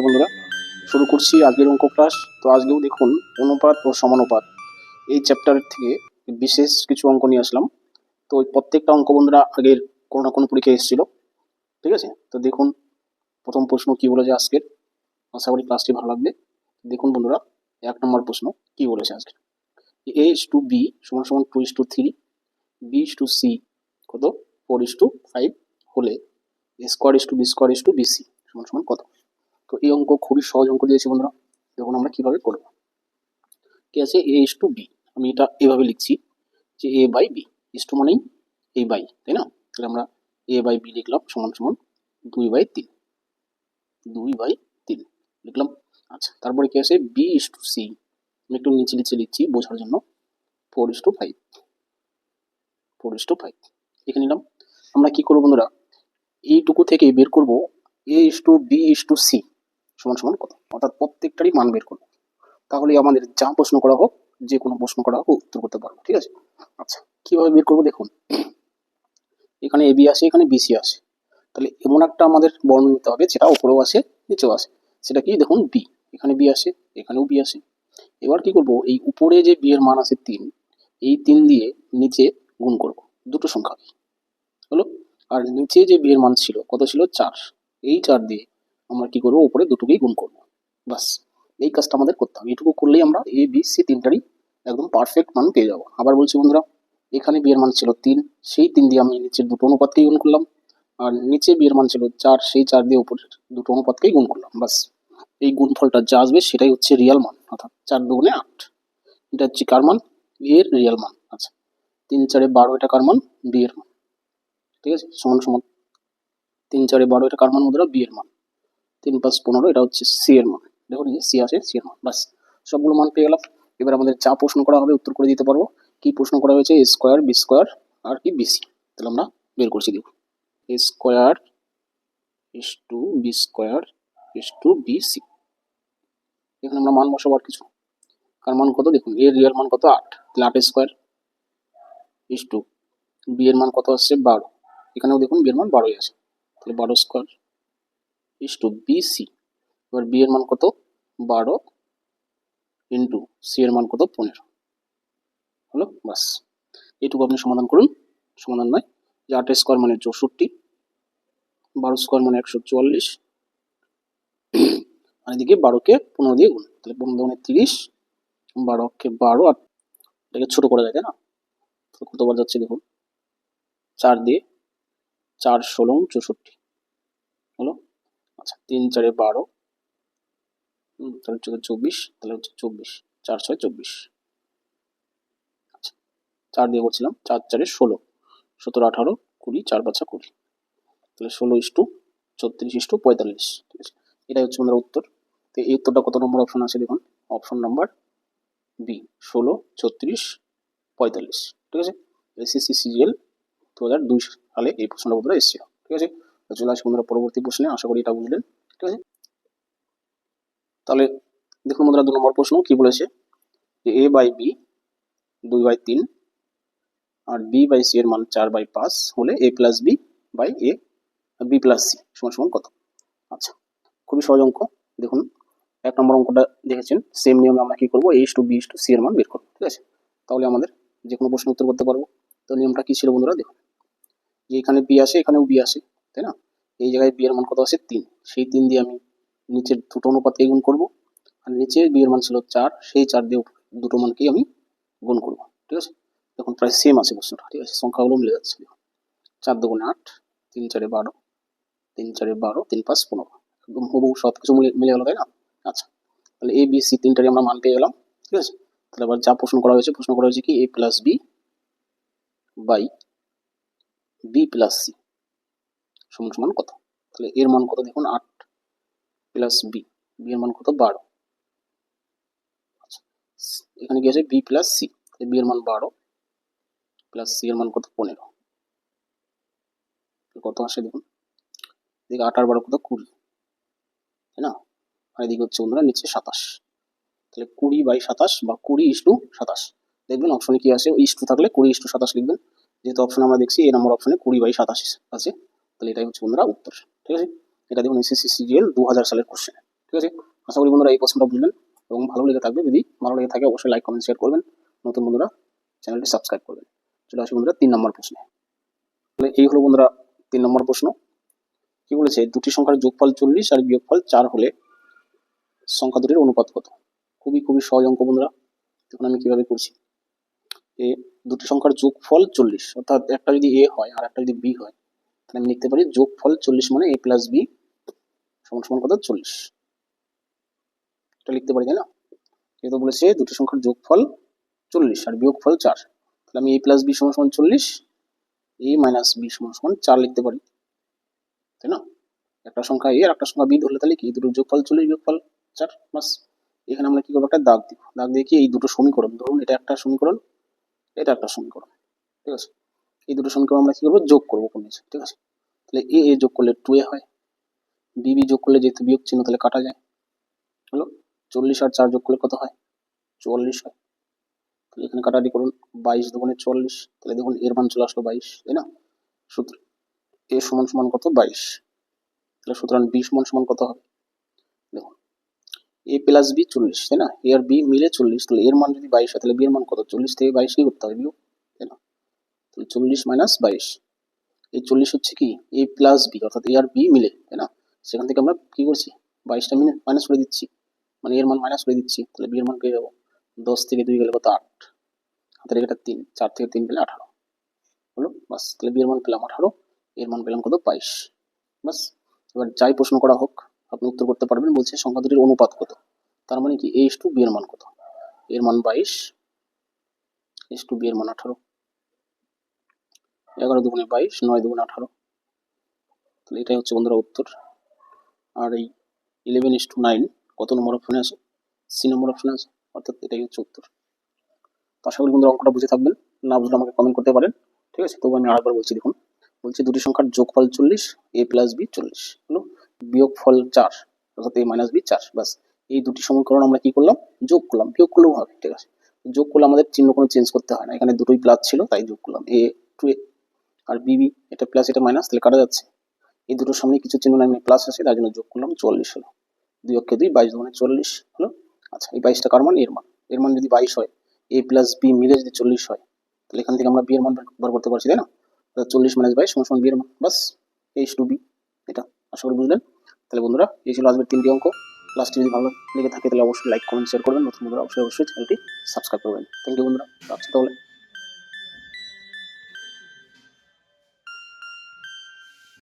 নমস্কার বন্ধুরা। শুরু করছি আজকের অঙ্ক ক্লাস তো আজকেও দেখুন, অনুপাত ও সমানুপাত এই চ্যাপ্টারের থেকে বিশেষ কিছু অঙ্ক নিয়ে আসলাম। তো প্রত্যেকটা অঙ্ক বন্ধুরা আগের কোনো না কোনো পরীক্ষায় এসেছিল। ঠিক আছে? তো দেখুন, প্রথম প্রশ্ন কি বলেছে আজকের? আশা করি ক্লাসটি ভালো লাগবে। দেখুন বন্ধুরা, এক নম্বর প্রশ্ন কি বলেছে আজকে? এ ইস টু বি সমান সমান two is to three B is to C কত? ফোর ইস টু ফাইভ হলে A square is to B square is to B C সমান সমান কত? তো এই অঙ্ক খুবই সহজ অঙ্ক দিয়েছি বন্ধুরা। দেখুন আমরা কীভাবে করব? কি আছে এ ইস টু বি আমি এটা এভাবে লিখছি যে A by B is to মানেই এ বাই তাই না? তাহলে আমরা এ বাই বি লিখলাম সমান সমান দুই বাই তিন। দুই বাই তিন লিখলাম। আচ্ছা তারপরে কি আছে বি ইস টু সি আমি একটু নিচে নিচে লিখছি বোঝার জন্য। Four is to five four is to five লিখে নিলাম। আমরা কি করব বন্ধুরা? এইটুকু থেকে বের করব। A is to B is to C সমান সমান কত? অর্থাৎ প্রত্যেকটারই মান বের করব। তাহলে আমাদের যা প্রশ্ন করা হোক, যে কোনো প্রশ্ন করা হোক, উত্তর করতে পারব, ঠিক আছে? আচ্ছা কীভাবে বের করব দেখুন? এখানে এ বি আসে, এখানে বিসি আসে। তাহলে এমন একটা আমাদের বর্ণ নিতে হবে, যেটা উপরেও আসে, নিচেও আসে। সেটা কি? দেখুন বি এখানে বি আসে, এখানেও বি আসে। এবার কি করব? এই উপরে যে বি এর মান আছে তিন, এই তিন দিয়ে নিচে গুণ করব। দুটো সংখ্যা। হলো? আর নিচে যে বিয়ের মান ছিল, কত ছিল? চার। এই চার দিয়ে আমরা কি করব? উপরে দুটোকেই গুণ করব। বাস এই কাজটা আমাদের করতে হবে। এটুকু করলেই আমরা এ বি সি তিনটারই একদম পারফেক্ট মান পেয়ে যাব। আবার বলছি বন্ধুরা, এখানে বিয়ের মান ছিল তিন, সেই তিন দিয়ে আমি নিচের দুটো অনুপাতকেই গুণ করলাম। আর নিচে বিয়ের মান ছিল চার, সেই চার দিয়ে উপরের দুটো অনুপাতকেই গুণ করলাম। বাস এই গুণফলটা যা আসবে সেটাই হচ্ছে রিয়াল মান, অর্থাৎ চার দুগুণে আট। এটা হচ্ছে কার মান? এর রিয়াল মান। আচ্ছা তিন চারে বারো এটা কার মান? বিয়ের মান। ঠিক আছে? সমান সমান। তিন চারে বারো এটা কার মান মুদ্রা বিয়ের মান। তিন পাঁচ পনেরো, এটা হচ্ছে সি এর মান। দেখুন এই সি আছে সি এর মান। বাস সবগুলো মান পেয়ে গেলাম। এবার আমাদের যা প্রশ্ন করা হবে, উত্তর করে দিতে পারব। কি প্রশ্ন করা হয়েছে? এ স্কোয়ার বি স্কোয়ার আর কি? বিসি তাহলে আমরা বের করছি, দেখুন। A square is to B square is to B C এখানে আমরা মান বসাবো আর কিছু কার মান কত? দেখুন এর রিয়াল মান কত? আট। তাহলে আট স্কোয়ার ইস টু বি এর মান কত আসছে? বারো। এখানেও দেখুন বি এর মান বারোই আছে। তাহলে বারো স্কোয়ার ইস টু সি এবার বি এর মান কত? বারো ইন্টু সি এর মান কত? পনেরো। হলো? বাস। এইটুকু আপনি সমাধান করুন। সমাধান নয়। যে আট স্কোয়ার মানে চৌষট্টি, বারো স্কোয়ার মানে একশো চুয়াল্লিশ, আর এদিকে বারোকে পনেরো দিয়ে গুণ। তাহলে পনেরো দুগুণে তিরিশ বারোকে বারো আর এটাকে ছোটো করা যায় তাই না? কতবার যাচ্ছে দেখুন? চার দিয়ে চার ষোলো, চৌষট্টি। হলো? আচ্ছা তিন চারে বারো। তাহলে হচ্ছে চব্বিশ, তাহলে হচ্ছে চব্বিশ, চার ছয় চব্বিশ। আচ্ছা চার দিয়ে করছিলাম, চার চারে ষোলো। সতেরো, আঠারো, কুড়ি, চার পাঁচা কুড়ি। তাহলে ষোলো ইস্টু ছত্রিশ ইস্টু পঁয়তাল্লিশ, ঠিক আছে? এটাই হচ্ছে আমাদের উত্তর। তো এই উত্তরটা কত নম্বর অপশন আছে দেখুন? অপশন নাম্বার বি ষোলো, ছত্রিশ, পঁয়তাল্লিশ, ঠিক আছে? এসএসসি সিজিএল দু হাজার দুই সালে এই প্রশ্নটা বন্ধুরা এসেছিল, ঠিক আছে? তো চলে আসি বন্ধুরা, পরবর্তী প্রশ্নে আশা করি এটা বুঝলেন, ঠিক আছে? তাহলে দেখুন বন্ধুরা, দু নম্বর প্রশ্ন কি বলেছে? যে এ বাই বি দুই বাই তিন আর বি বাই সি এর মান চার বাই পাঁচ হলে A plus B by A B plus C সমান সমান কত? আচ্ছা খুবই সহজ অঙ্ক, দেখুন, এক নম্বর অঙ্কটা দেখেছেন সেম নিয়মে আমরা কি করব? H to B to C এর মান বের করব, ঠিক আছে? তাহলে আমাদের যে কোনো প্রশ্ন উত্তর করতে পারব। তো নিয়মটা কি ছিল বন্ধুরা, দেখুন, যে এখানে বি আসে, এখানেও বি আসে। তাই না? এই জায়গায় বি মান কত আছে? তিন। সেই তিন দিয়ে আমি নিচের দুটো অনুপাতকে গুণ করব। আর নিচে বি এর মান ছিল চার, সেই চার দিয়ে দুটো মানকেই আমি গুণ করব। ঠিক আছে? দেখুন, প্রায় সেম আছে প্রশ্নটা। ঠিক আছে? সংখ্যাগুলো মিলে যাচ্ছে। চার দুগুণে আট, তিন চারে বারো, তিন চারে বারো, তিন পাঁচ পনেরো। একদম হুবহু সব কিছু মিলে মিলে গেলো, তাই না? আচ্ছা তাহলে এ বি সি তিনটারই আমরা মান পেয়ে গেলাম। ঠিক আছে? তাহলে আবার যা প্রশ্ন করা হয়েছে, প্রশ্ন করা হয়েছে কি? A plus B by B plus C সমান সমান কত? তাহলে এর মান কত? দেখুন, আট প্লাস বি বি এর মান কত? বারো। এখানে কি আছে? বি প্লাস সি বি এর মান বারো প্লাস সি এর মান কত? পনেরো। কত আসে দেখুন? এদিকে আট আর বারো কত? কুড়ি। তাই না? আর এদিকে হচ্ছে বন্ধুরা, নিচে সাতাশ। তাহলে কুড়ি বাই সাতাশ বা কুড়ি ইস্টু সাতাশ। দেখবেন অপশনে কি আছে? ইস্টু থাকলে কুড়ি ইস্টু সাতাশ লিখবেন। যেহেতু অপশন আমরা দেখছি, এই নম্বর অপশনে কুড়ি বাই সাতাশ আছে। তাহলে এটাই হচ্ছে বন্ধুরা উত্তর, ঠিক আছে? এটা দেখুন এসএসসি সিজিএল দু হাজার সালের কোশ্চেন ঠিক আছে? আশা করি বন্ধুরা এই প্রশ্নটা বুঝলেন এবং ভালো লেগে থাকবে। যদি ভালো লেগে থাকে, অবশ্যই লাইক কমেন্ট শেয়ার করবেন। নতুন বন্ধুরা চ্যানেলটি সাবস্ক্রাইব করবেন। চলে আসি বন্ধুরা তিন নম্বর প্রশ্নে। তাহলে এই হলো বন্ধুরা তিন নম্বর প্রশ্ন। কি বলেছে? দুটি সংখ্যার যোগফল চল্লিশ আর বিয়োগফল চার হলে সংখ্যা দুটির অনুপাত কত? খুবই খুবই সহজ অঙ্ক বন্ধুরা। দেখুন আমি কীভাবে করছি? এ, দুটি সংখ্যার যোগফল চল্লিশ, অর্থাৎ একটা যদি এ হয় আর একটা যদি বি হয় তাহলে আমি লিখতে পারি যোগফল চল্লিশ মানে এ প্লাস বি সমান সমান কত? চল্লিশ। এটা লিখতে পারি, তাই না? যেহেতু বলেছে দুটি সংখ্যার যোগফল চল্লিশ আর বিয়োগ ফল চার। তাহলে আমি এ প্লাস বি সমান সমান চল্লিশ এ মাইনাস বি সমান সমান চার লিখতে পারি, তাই না? একটা সংখ্যা এ আর একটা সংখ্যা বি ধরলে তাহলে কি? দুটো যোগফল চল্লিশ বিয়োগ ফল চার, বাস। এখানে আমরা কি করব? একটা দাগ দিব। দাগ দিয়ে কি এই দুটো সমীকরণ ধরুন, এটা একটা সমীকরণ, এটা একটা সমীকরণ, ঠিক আছে? দুটো সমীকরণ আমরা কি করব? যোগ করব কোন নিচে ঠিক আছে? তাহলে এ এ যোগ করলে টু এ হয়। বি বি যোগ করলে যেহেতু বিয়োগ চিহ্ন, তাহলে কাটা যায়। হলো? চল্লিশ আর চার যোগ করলে কত হয়? চুয়াল্লিশ হয়। তাহলে এখানে কাটাকাটি করুন। বাইশ দোকানে চুয়াল্লিশ, তাহলে দেখুন এর মান চলে আসলো বাইশ, তাই না? সূত্র এ সমান সমান কত? বাইশ। তাহলে সুতরাং বি সমান সমান কত হবে? দেখুন। এ প্লাস বি চল্লিশ, তাই না? এ আর বি মিলে চল্লিশ, তাহলে এর মান যদি বাইশ হয়, তাহলে বি এর মান কত? চল্লিশ থেকে বাইশ কি করতে হবে বিয়োগ? চল্লিশ মাইনাস বাইশ। এই চল্লিশ হচ্ছে কি? এ প্লাস বি অর্থাৎ এ আর বি মিলে, তাই না? সেখান থেকে আমরা কি করছি? বাইশটা মিলে মাইনাস করে দিচ্ছি। মানে এর মান মাইনাস করে দিচ্ছি, তাহলে বি এর মান পেয়ে যাব। দশ থেকে দুই গেলে কত? আট। হাতের এটা তিন, চার থেকে তিন পেলে আঠারো। হলো? বাস, তাহলে বি এর মান পেলাম আঠারো, এর মান পেলাম কত? বাইশ। বাস, এবার যাই প্রশ্ন করা হোক, আপনি উত্তর করতে পারবেন, বলছে সংখ্যা দুটির অনুপাত কত? তার মানে কি? এইচ টু বি এর মান কত? এর মান বাইশ এইচ টু বি এর মান আঠারো। এগারো দুগুণে বাইশ, নয় দুগুণে আঠারো। তাহলে এটাই হচ্ছে বন্ধুরা উত্তর। আর এই ইলেভেন ইস টু নাইন কত নম্বর অপশনে আছে? সি নম্বর অপশনে আছে? অর্থাৎ এটাই হচ্ছে উত্তর। তো আশা করি বন্ধুরা অঙ্কটা বুঝে থাকবেন। না বুঝলে আমাকে কমেন্ট করতে পারেন। ঠিক আছে? তবু আমি আরেকবার বলছি, দেখুন। বলছি দুটি সংখ্যার যোগফল চল্লিশ এ প্লাস বি চল্লিশ, হলো বিয়োগ ফল চার, অর্থাৎ এ মাইনাস বি চার, ব্যাস। এই দুটি সমীকরণ আমরা কি করলাম? যোগ করলাম। বিয়োগ করলেও হবে, ঠিক আছে? যোগ করলে আমাদের চিহ্ন কোনো চেঞ্জ করতে হয় না। এখানে দুটোই প্লাস ছিল, তাই যোগ করলাম। এ টু আর বিবি এটা প্লাস এটা মাইনাস তাহলে কাটা যাচ্ছে। এই দুটোর সামনে কিছু চিহ্ন নাই প্লাস আছে, তার জন্য যোগ করলাম চল্লিশ হলো। দুই অক্ষে দুই, বাইশ মানে চল্লিশ হলো। আচ্ছা এই বাইশটা কার মান? এর মান। এর মান যদি বাইশ হয় এ প্লাস বি মিলে যদি চল্লিশ হয়, তাহলে এখান থেকে আমরা বি এর মান বের- করতে পারছি, তাই না? চল্লিশ মাইনাস বাইশ সমান সমান বি এর মান। বাস এইচ টু বি এটা আশা করি বুঝলেন। তাহলে বন্ধুরা, এই ছিল আজকের তিনটি অঙ্ক। ক্লাসটি যদি ভালো লেগে থাকে, তাহলে অবশ্যই লাইক কমেন্ট শেয়ার করবেন। নতুন বন্ধুরা, অবশ্যই অবশ্যই চ্যানেলটি সাবস্ক্রাইব করবেন। থ্যাংক ইউ বন্ধুরা, রাখছি তাহলে।